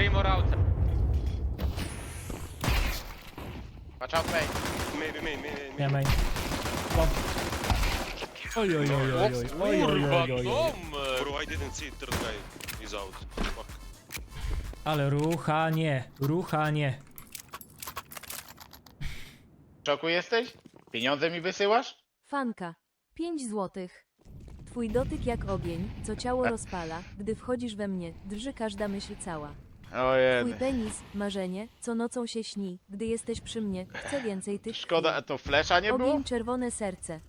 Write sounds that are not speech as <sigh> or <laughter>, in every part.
Three more outside. Watch out, main. Maybe main, main. Nie, main. Bomb. Oj, oj, oj, oj, oj, oj, oj, Kurwa, oj, oj, oj. numer! Bro, I didn't see third guy. He's out. Fuck. Ale ruchanie, ruchanie. W szoku jesteś? Pieniądze mi wysyłasz? Fanka. 5 złotych. Twój dotyk jak ogień, co ciało rozpala, gdy wchodzisz we mnie, drży każda myśl cała. Twój Ojej. penis, marzenie, co nocą się śni, gdy jesteś przy mnie, chcę więcej tych Szkoda, chwil. to flesza nie było? Ogień, czerwone serce.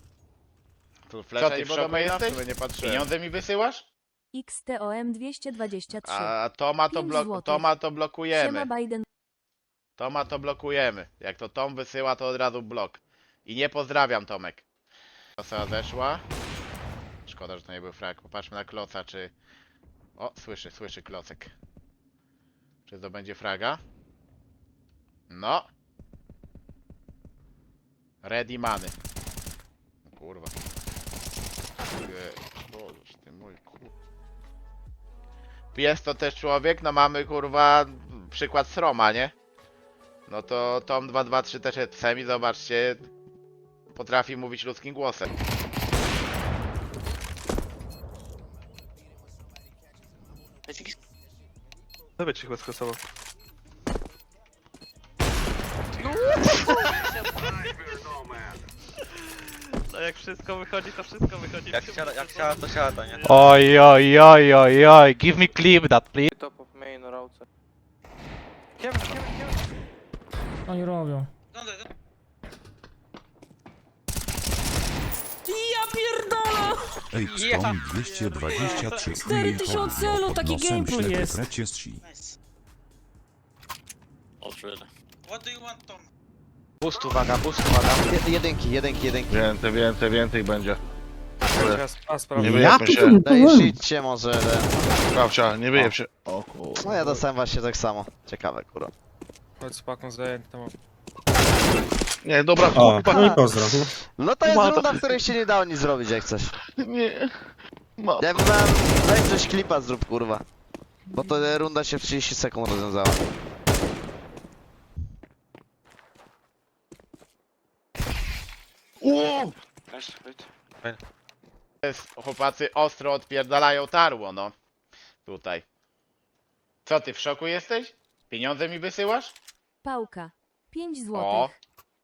Tu flesza Co ty nie w było do szoku maina? jesteś? Nie patrzyłem. Pieniądze mi wysyłasz? XTOM 223. A Toma to, Pięć blok złotych. Toma to Siema blokujemy. Biden. Toma to blokujemy. Jak to Tom wysyła, to od razu blok. I nie pozdrawiam Tomek. Klosa zeszła. Szkoda, że to nie był frag. Popatrzmy na kloca, czy... O, słyszy, słyszy klocek. Czy to będzie fraga? No. Ready money. O Kurwa. Boże, ty mój kur... Jest to też człowiek, no mamy kurwa przykład Sroma, nie? No to Tom 223 też jest psem i zobaczcie, potrafi mówić ludzkim głosem. Nawet się chyba skasował. No jak wszystko wychodzi, to wszystko wychodzi. Jak siada, jak siada, to siada, nie? Oj, oj, oj, oj, oj, give me clip that, please. Top of main or outside. Kevin, Kevin, Kevin. Oni robią. Ja Stone 223 4000 elo, taki gameplay jest. Krecie si. Boost, uwaga, boost, uwaga. Jedynki, jedynki, jedynki. Więcej, więcej, więcej będzie. Nie Nie wyjebmy się. Daj, shitcie może. Sprawcia, nie wyjeb się. O kurwa. No ja dostałem właśnie tak samo. Ciekawe, kurwa. Chodź z paką zajęty tam. Nie, dobra, O, chłopak. no i pozdro. No to jest runda, w której się nie dało nic zrobić jak coś. Nie. Ma. Ja bym. Daj coś klipa zrób, kurwa. Bo to runda się w 30 sekund rozwiązała. Uuu! Jest, chłopacy ostro odpierdalają tarło, no. Tutaj. Co ty, w szoku jesteś? Pieniądze mi wysyłasz? Pałka. 5 O.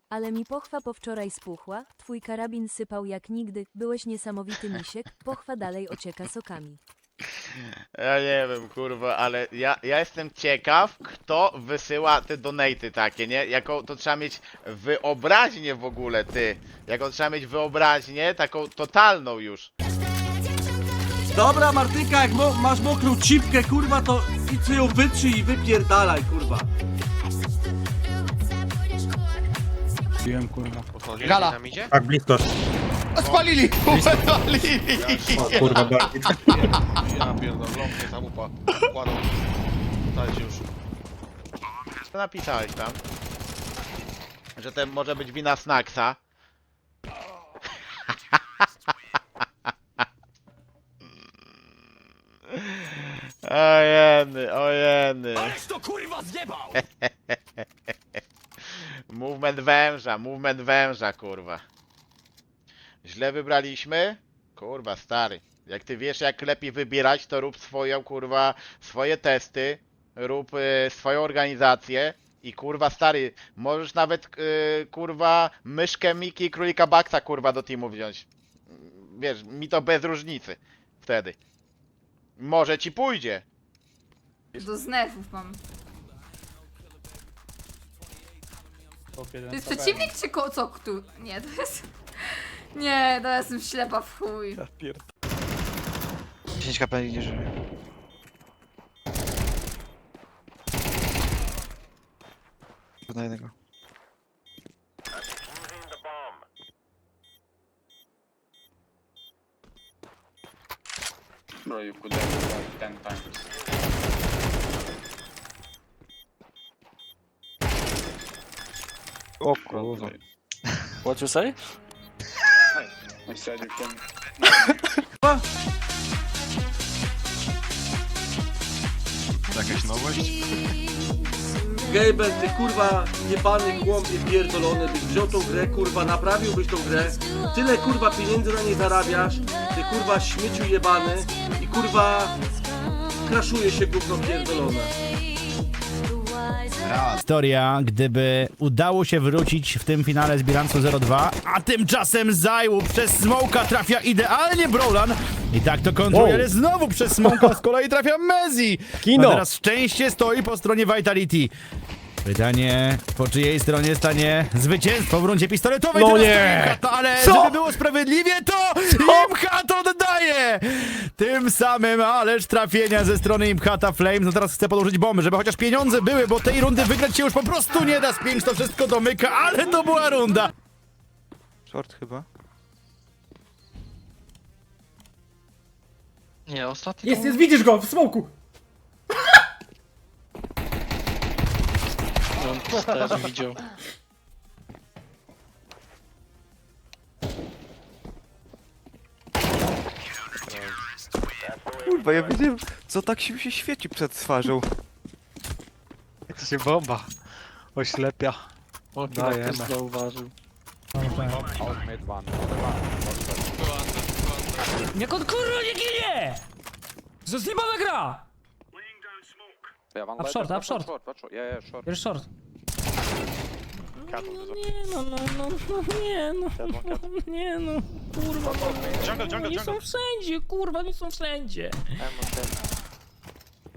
Ale mi pochwa po wczoraj spuchła, twój karabin sypał jak nigdy, byłeś niesamowity misiek, pochwa dalej ocieka sokami. Ja nie wiem, kurwa, ale ja, ja jestem ciekaw, kto wysyła te donaty takie, nie? Jaką to trzeba mieć wyobraźnię w ogóle, ty. Jaką trzeba mieć wyobraźnię, taką totalną już. Dobra, Martyka, jak mo masz mokrą cipkę, kurwa, to idź ją wytrzyj i wypierdalaj, kurwa. Wiem, kurwa. Gala. Tak, blisko. Spalili! Spalili! O, kurwa, bardziej. Ja pierdolę, ląknie tam upa. Kładą. Dajcie już. Co napisałeś tam? Że to może być wina Snacksa. <laughs> Ojeny, ojeny. to kurwa zjebał! <laughs> Movement węża, movement węża, kurwa. Źle wybraliśmy? Kurwa, stary. Jak ty wiesz, jak lepiej wybierać, to rób swoją, kurwa, swoje testy, rób y, swoją organizację i kurwa, stary, możesz nawet, y, kurwa, myszkę Miki i królika Baxa, kurwa, do teamu wziąć. Wiesz, mi to bez różnicy wtedy. Może ci pójdzie. Do znefów mam. To jest przeciwnik czy ko- co tu? Nie, to jest... <laughs> Nie, to jestem ślepa w chuj. 10 kp nie żyje. Na jednego. Bro, you could have like 10 times. O kurwa. What you say? I said you can... Jakaś nowość? Gaben, ty kurwa jebany kłąbie pierdolony, byś wziął tą grę, kurwa, naprawiłbyś tą grę, tyle kurwa pieniędzy na niej zarabiasz, ty kurwa śmieciu jebany i kurwa kraszuje się gówno pierdolone. Historia, gdyby udało się wrócić w tym finale z bilansu 0-2, a tymczasem Zajłu przez Smoka trafia idealnie Brolan i tak to kontruje, ale znowu przez Smoka z kolei trafia Mezi. Kino. A teraz szczęście stoi po stronie Vitality. Pytanie, po czyjej stronie stanie zwycięstwo w rundzie pistoletowej? No nie! Imchata, ale żeby było sprawiedliwie, to Imchat oddaje! Tym samym, ależ trafienia ze strony Imchata Flames. No teraz chce podłożyć bomby, żeby chociaż pieniądze były, bo tej rundy wygrać się już po prostu nie da. Spinks to wszystko domyka, ale to była runda. Short chyba. Nie, ostatni. Jest, jest, widzisz go w smoku! Też widział. Kurwa, ja wiedziałem, co tak się, się świeci przed twarzą. To się bomba oślepia. O, Dajemy. zauważył. Jak on kurwa nie ginie! Zjebana gra! Up short, up short. Jest short. Nie no, no, no, no, nie no, nie no, kurwa, no, Jungle, jungle, oni jungle. są wszędzie, kurwa, oni są wszędzie.